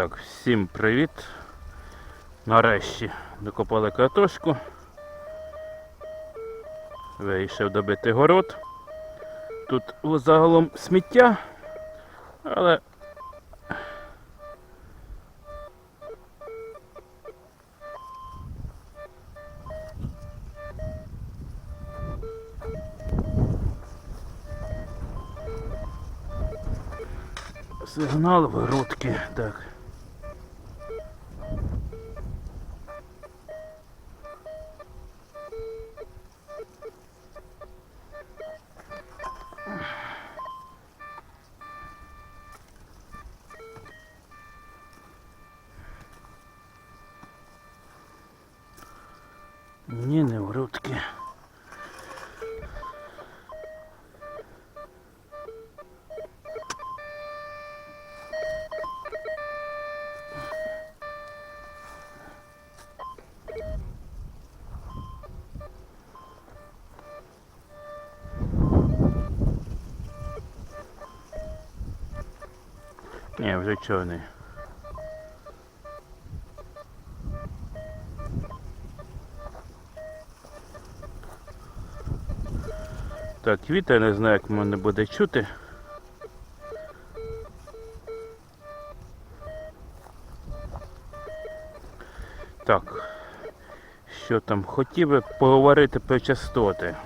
Так, всім привіт. Нарешті докопали картошку. Вирішив добити город. Тут загалом сміття, але сигнал виродки. Так. Ні, не вродки. Ні, вже чорний. Так, вітер не знаю, як мене буде чути. Так, що там? Хотів би поговорити про частоти,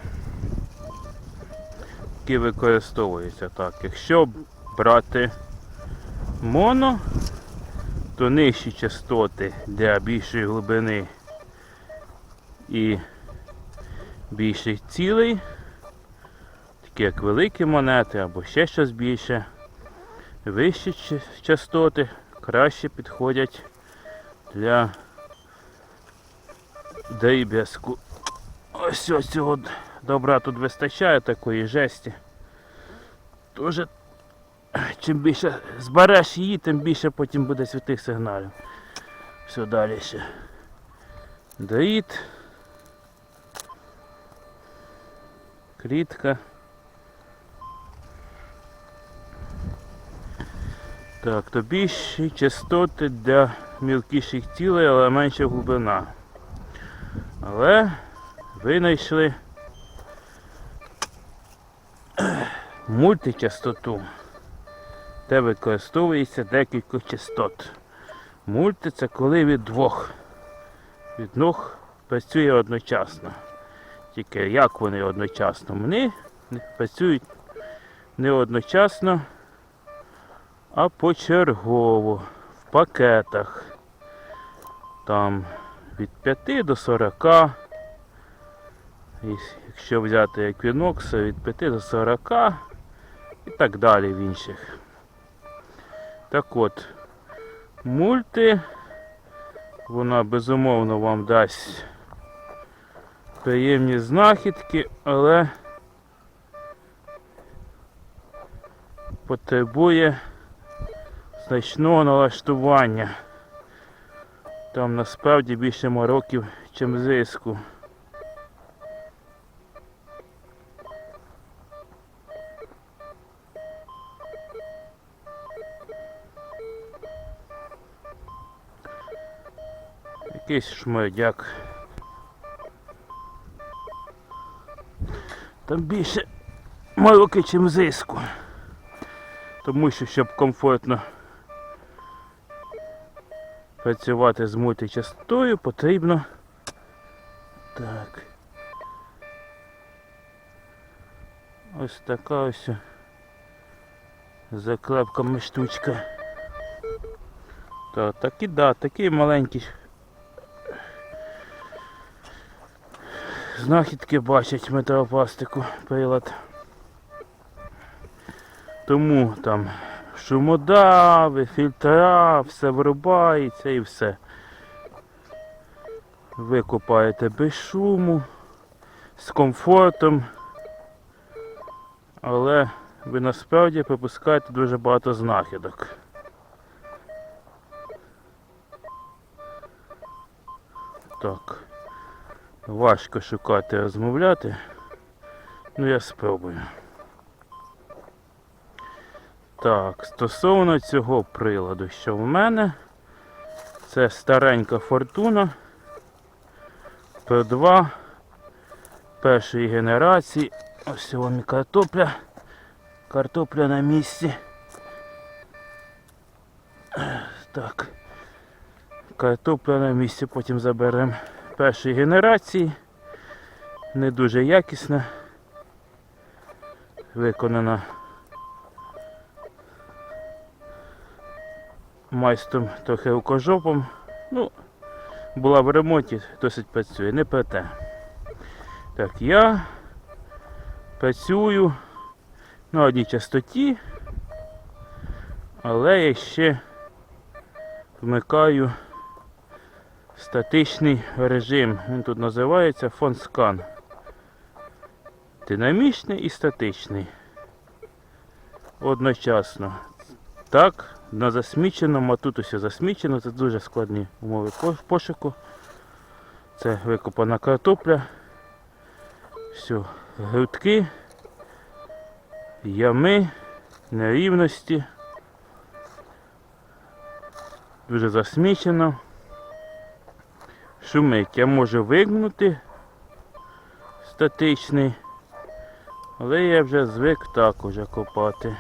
які використовуються. Так, якщо брати моно, то нижчі частоти для більшої глибини і більших цілей такі як великі монети або ще щось більше. Вищі частоти краще підходять для дріб'язку. Ось ось цього добра тут вистачає такої жесті. Тоже чим більше збереш її, тим більше потім буде святих сигналів. Все далі ще. Дріт. Клітка. Так, то більші частоти для мілкіших цілей, але менша глибина. Але винайшли мультичастоту, де використовується декілька частот. Мульти це коли від двох від ног працює одночасно. Тільки як вони одночасно? Вони працюють не одночасно а почергово в пакетах. Там від 5 до 40. І якщо взяти Equinox, від 5 до 40 і так далі в інших. Так от, мульти, вона безумовно вам дасть приємні знахідки, але потребує значного налаштування. Там насправді більше мороків, чим зиску. Якийсь шмердяк. Там більше мороки, чим зиску. Тому що щоб комфортно працювати з мультичастотою потрібно так. Ось така ось заклепками штучка. Так, такі, да, такий маленький знахідки бачать металопластику прилад. Тому там шумодави, фільтра, все вирубається і все. Ви купаєте без шуму, з комфортом, але ви насправді пропускаєте дуже багато знахідок. Так. Важко шукати, розмовляти. Ну я спробую. Так, стосовно цього приладу, що в мене, Це старенька фортуна. П2 першої генерації. Ось вам і картопля. Картопля на місці. Так. Картопля на місці потім заберемо першої генерації. Не дуже якісна. Виконана майстром трохи рукожопом. Ну, була в ремонті, досить працює, не про те. Так, я працюю на одній частоті, але я ще вмикаю статичний режим. Він тут називається фонскан. Динамічний і статичний. Одночасно. Так, на засміченому, а тут усе засмічено, це дуже складні умови пошуку. Це викопана картопля. Все, грудки, ями, нерівності. Дуже засмічено. Шумить. Я можу вигнути статичний, але я вже звик так уже копати.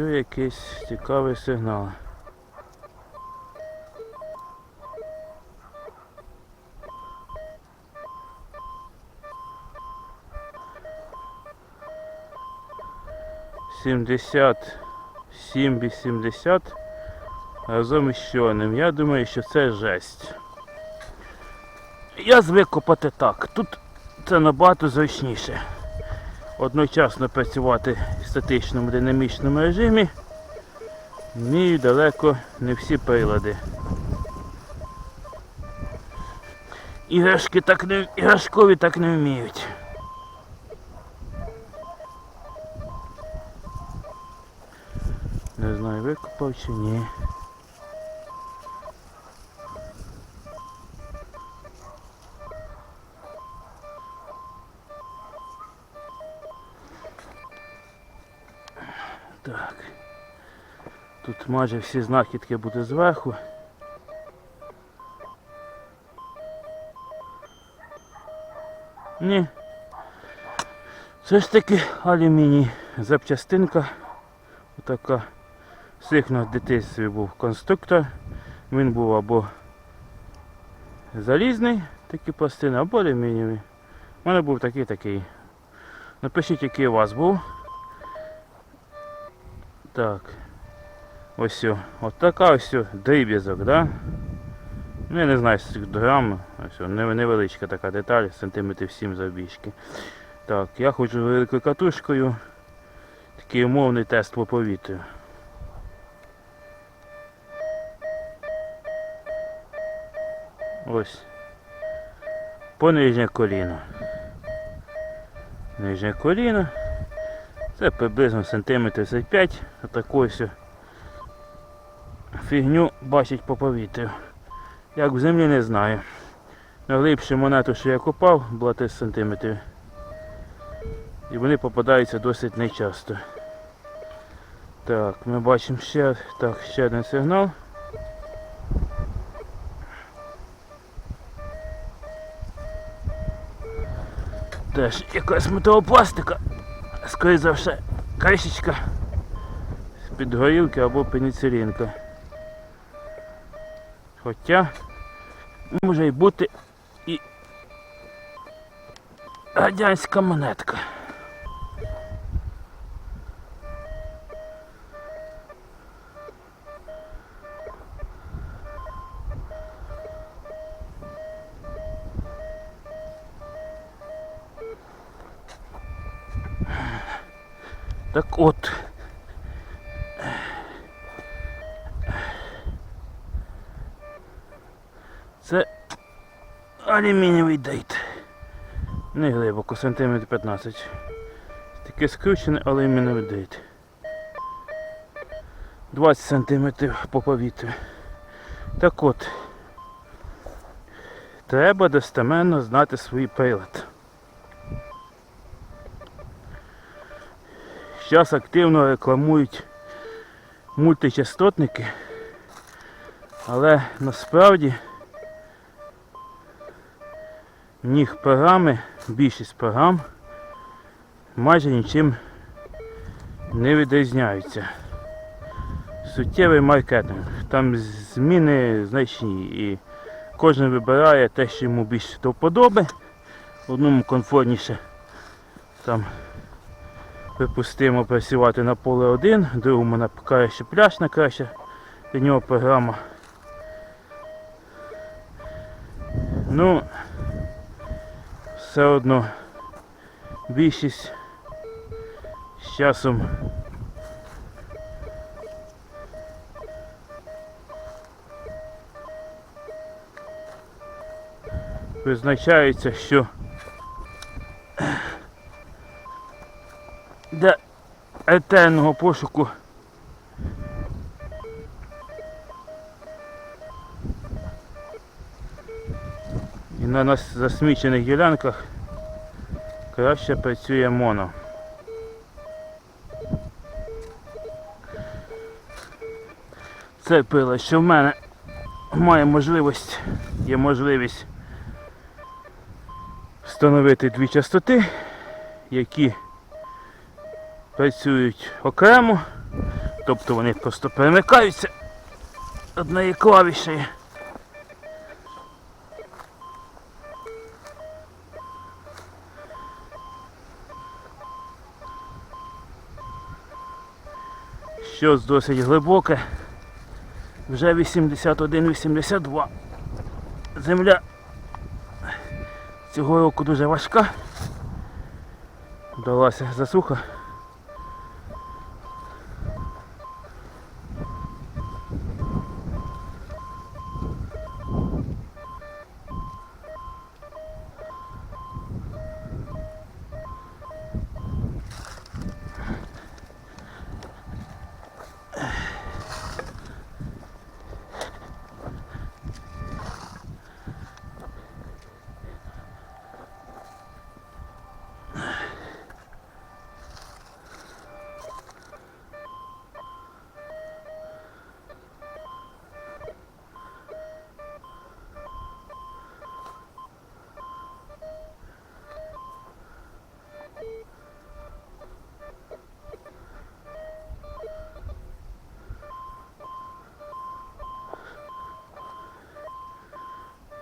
Все якийсь цікавий сигнал. Сімдесят сім вісімдесят разом із чорним. Я думаю, що це жесть. Я звик копати так. Тут це набагато зручніше одночасно працювати в статичному динамічному режимі вміють далеко не всі прилади. Іграшки так не іграшкові так не вміють. Не знаю, викопав чи ні. Майже всі знахідки будуть зверху. Ні. Все ж таки алюміній запчастинка. Отака. Всіх на дитинстві був конструктор. Він був або залізний, такі пластини, або алюмінієвий. У мене був такий такий. Напишіть, який у вас був. Так. Ось. От така ось дріб'язок, да? Ну я не знаю, грам. Ось невеличка така деталь, сантиметрів 7 завбільшки. Так, я ходжу великою катушкою. Такий умовний тест по повітрю. Ось. По нижнє коліно. Нижнє коліно. Це приблизно сантиметр 35. Отаку ось фігню бачить по повітрю. Як в землі не знаю. Найглибшу монету, що я копав, була 30 сантиметрів. І вони попадаються досить нечасто. Так, ми бачимо ще, так, ще один сигнал. Теж якась металопластика. Скоріше за все, кришечка з-під горілки або пеніцилінка. Хоча може й бути і радянська монетка. Так от. Це алюмінієвий дейт. Не глибоко, сантиметр 15. Таке скручений алюмінієвий дейт. 20 сантиметрів по повітрю. Так от. Треба достеменно знати свій прилад. Зараз активно рекламують мультичастотники, але насправді них програми, більшість програм майже нічим не відрізняються. Суттєвий маркетинг. Там зміни значні і кожен вибирає те, що йому більше до вподоби. Одному комфортніше там припустимо працювати на поле 1, другому на краще пляж на краще для нього програма. Ну, все одно більшість з часом. Визначається, що для ретельного пошуку на засмічених ділянках краще працює моно. Це пило, що в мене має можливість, є можливість встановити дві частоти, які працюють окремо, тобто вони просто перемикаються однією клавішею. Щось досить глибоке. Вже 81-82. Земля цього року дуже важка. Далася засуха.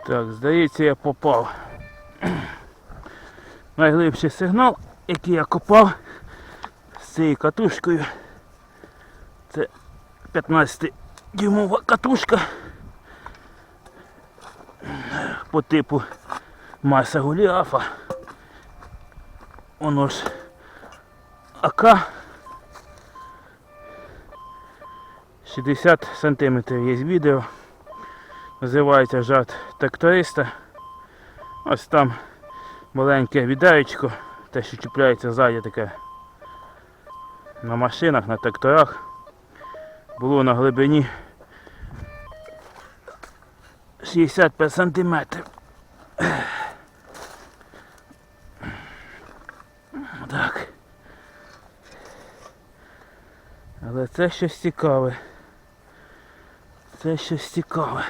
Так, здається, я попав. Найглибший сигнал, який я копав з цією катушкою. Це 15 дюймова катушка по типу Маса Гуліафа. Воно ж АК 60 сантиметрів є відео. Називається жарт тракториста. Ось там маленьке відаєчко, те, що чіпляється ззаді таке на машинах, на тракторах. Було на глибині 65 сантиметрів. Так. Але це щось цікаве. Це щось цікаве.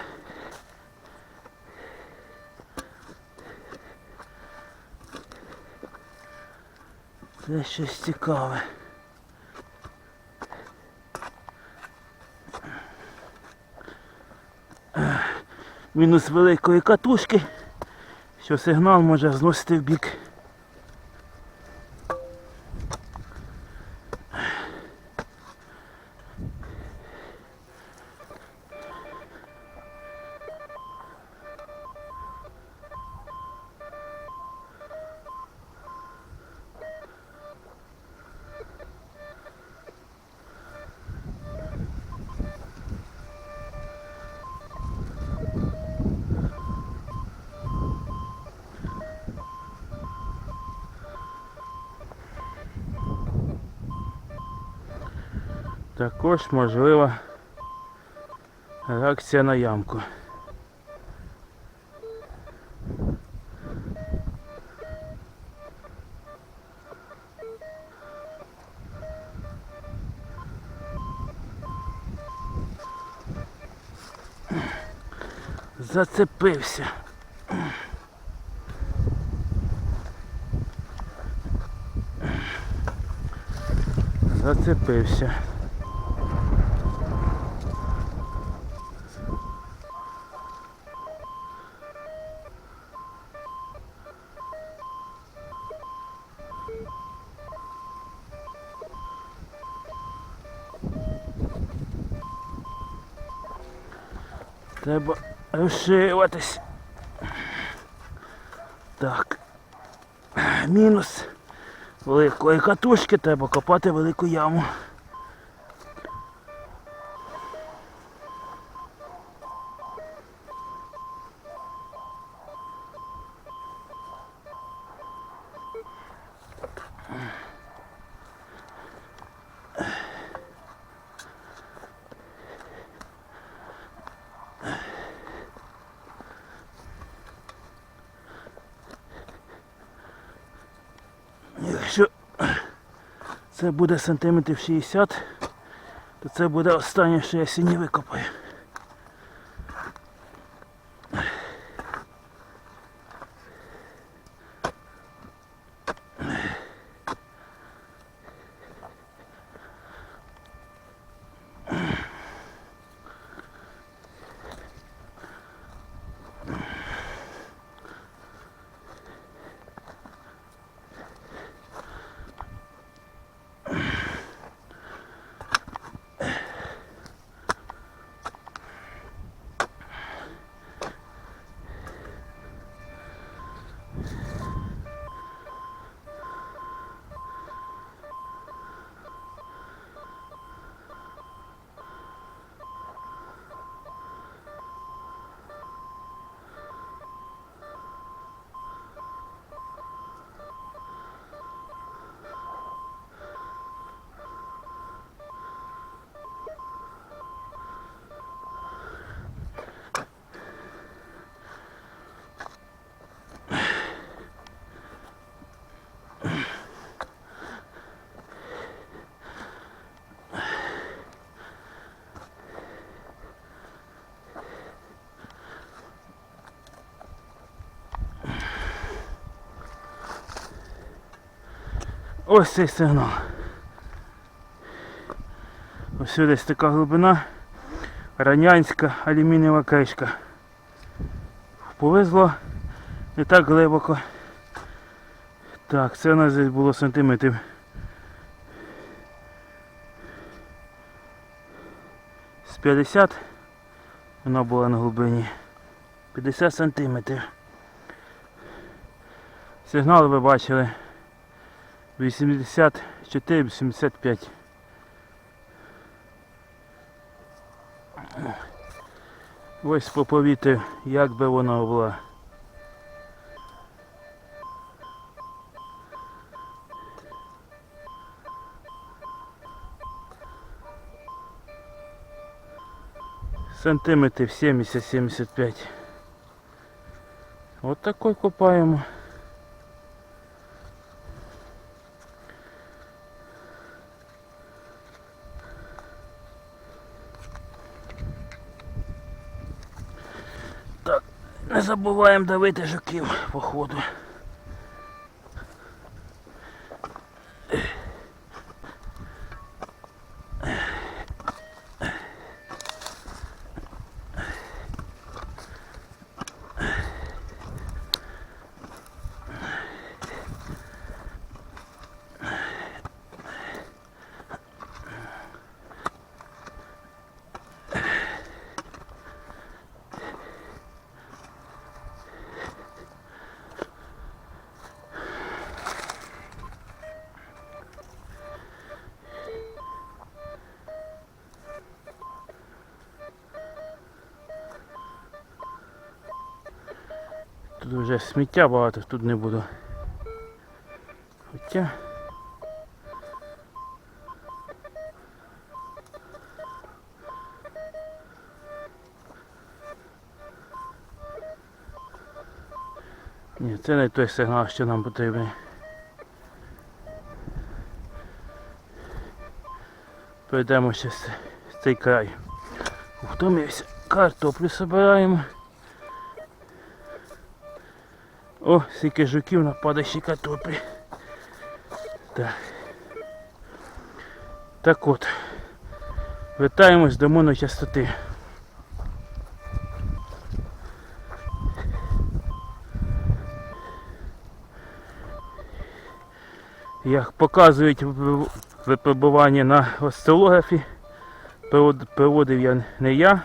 Це щось цікаве. Мінус великої катушки, що сигнал може зносити в бік. також можлива реакція на ямку. Зацепився. Зацепився. Розширюватись. Так. Мінус великої катушки, треба копати велику яму. Якщо це буде сантиметрів 60, то це буде останнє, що я сьогодні викопаю. Ось цей сигнал. Ось десь така глибина. Ранянська алюмінієва кришка. Повезло не так глибоко. Так, це у нас десь було сантиметрів. З 50 вона була на глибині. 50 сантиметрів. Сигнал ви бачили. 84-85. Ось по повітрю, як би воно було. Сантиметрів 70-75. От такой копаємо. Так, не забуваємо давити жуків по вже сміття багато, тут не буду. Хоча. Ні, це не той сигнал, що нам потрібен. Пройдемо ще з- цей край. Втомився. Картоплю збираємо. О, скільки жуків на падащій картоплі. Так. Так от. Вертаємось до моночастоти. Як показують випробування на осцилографі, провод- проводив я не я.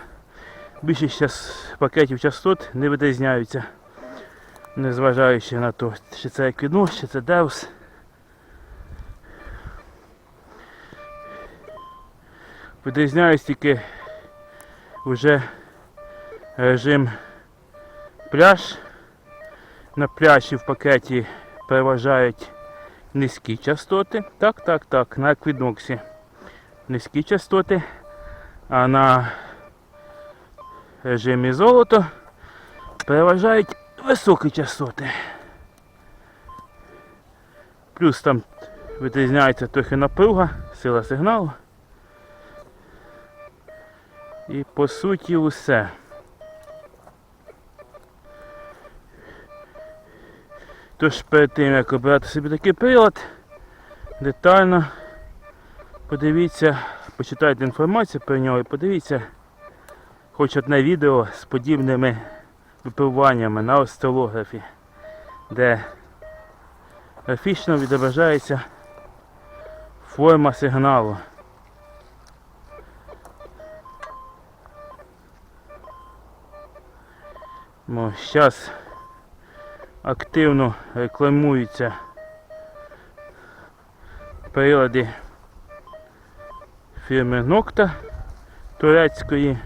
Більшість пакетів частот не відрізняються, незважаючи на те, чи це еквінос, чи це Деус. Відрізняюсь тільки вже режим пляж. На пляжі в пакеті переважають низькі частоти. Так, так, так, на еквідоксі низькі частоти, а на режимі золото переважають високі частоти. Плюс там відрізняється трохи напруга, сила сигналу. І по суті усе. Тож перед тим як обрати собі такий прилад, детально подивіться, почитайте інформацію про нього і подивіться хоч одне відео з подібними випиваннями на остеолографі, де графічно відображається форма сигналу. Ну, зараз активно рекламуються прилади фірми Nocta турецької.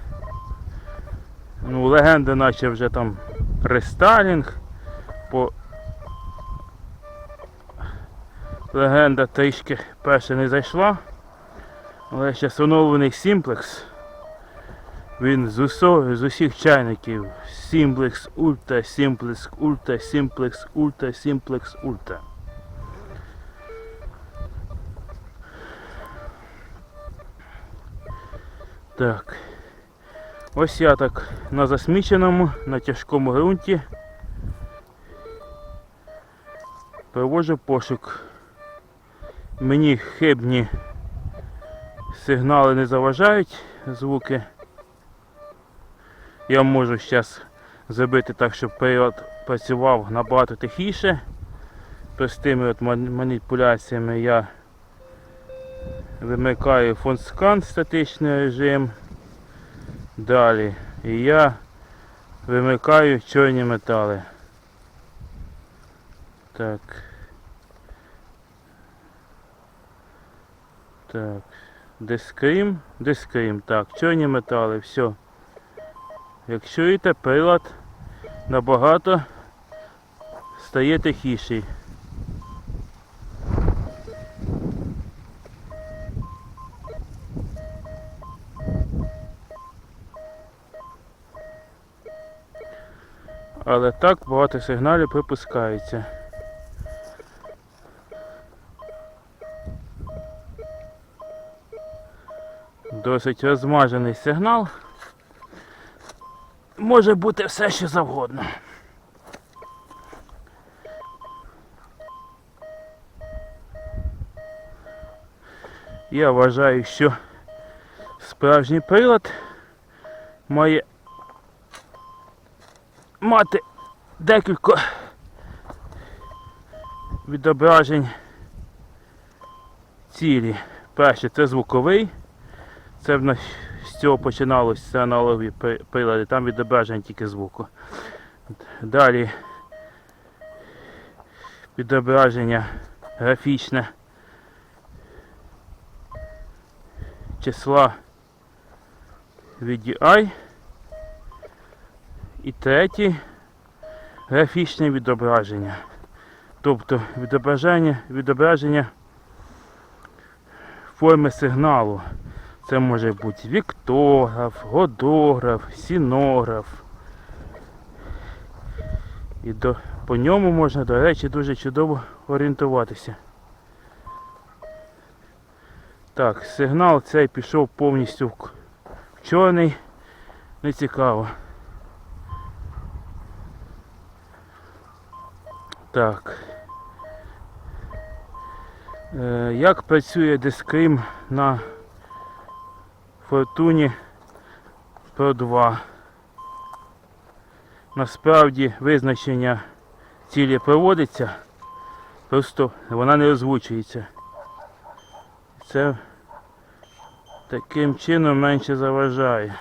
Ну, легенда наче вже там рестайлінг. По... Легенда трішки перше не зайшла. Але зараз оновлений Simplex. Він з, усо, з усіх чайників. Simplex Ultra, Simplex Ultra, Simplex Ultra, Simplex Ultra. Так. Ось я так на засміченому, на тяжкому ґрунті проводжу пошук. Мені хибні сигнали не заважають звуки. Я можу зараз зробити так, щоб період працював набагато тихіше. Простими от маніпуляціями я вимикаю фон-скан статичний режим. Далі. І я вимикаю чорні метали. Так. Так. Дискрім, дискрім. Так, чорні метали, все. Як чуєте, прилад набагато стає тихіший. Але так багато сигналів пропускається. Досить розмажений сигнал. Може бути все, що завгодно. Я вважаю, що справжній прилад має мати декілька відображень цілі. Перше це звуковий. Це в нас з цього починалося аналогові прилади, там відображення тільки звуку. Далі відображення графічне числа VDI. І третє графічне відображення. Тобто відображення, відображення форми сигналу. Це може бути віктограф, годограф, сінограф. І до, по ньому можна, до речі, дуже чудово орієнтуватися. Так, сигнал цей пішов повністю в чорний. Не цікаво. Так. Е, як працює дискрим на Фортуні Pro 2? Насправді визначення цілі проводиться, просто вона не озвучується. Це таким чином менше заважає.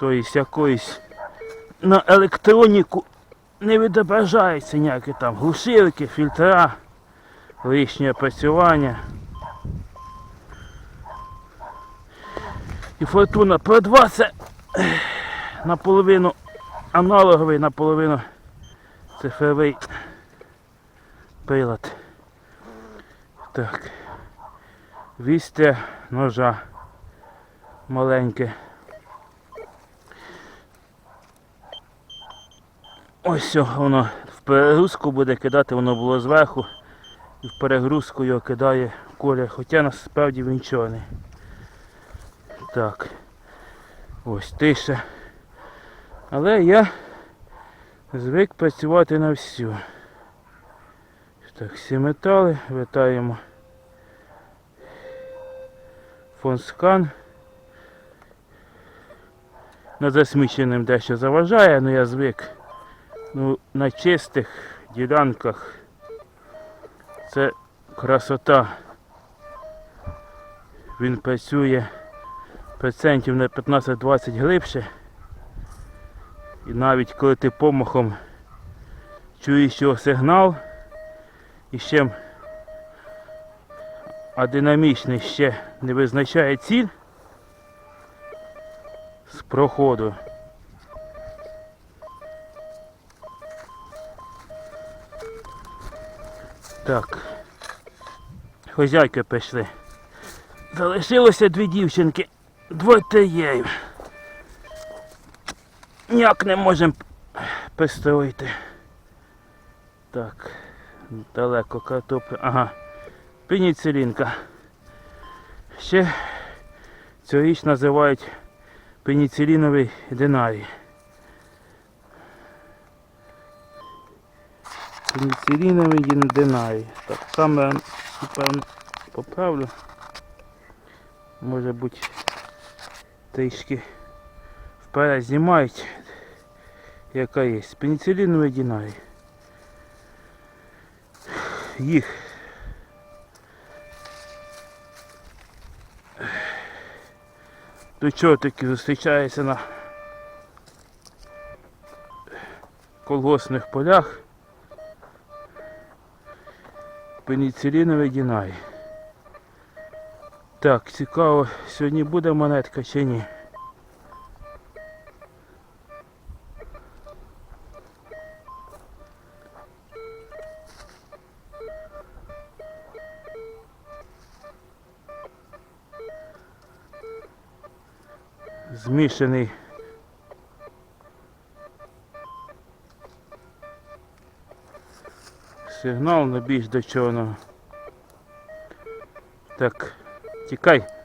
Тобто якоїсь на електроніку не відображається ніякі там глушилки, фільтра, лишнє опрацювання. І Фортуна Pro 2 це наполовину аналоговий, наполовину цифровий прилад. Так. Вістя ножа маленьке. Ось воно в перегрузку буде кидати, воно було зверху. І в перегрузку його кидає колір, хоча насправді він чорний. Так. Ось тиша. Але я звик працювати на всю. Так, всі метали витаємо. Фонскан. На засміченим дещо заважає, але я звик. Ну, на чистих ділянках це красота. Він працює процентів на 15-20 глибше. І навіть коли ти помахом чуєш його сигнал і ще а динамічний ще не визначає ціль з проходу. Так. Хозяйки пішли. Залишилося дві дівчинки. Двоє. Ніяк не можемо пристроїти. Так. Далеко картопля. Ага. Пеніцилінка. Ще цю річ називають пеніциліновий динарій. Пеніциліновий динарій. Так, саме напевно поправлю. Може бути трішки вперед знімають, яка є. Пеніциліновий динарій. Їх до чортики зустрічається на колгоспних полях. Пеніциліновий дінай. Так, цікаво, сьогодні буде монетка чи ні. Змішаний сигнал на більш до чорного. Так, тікай.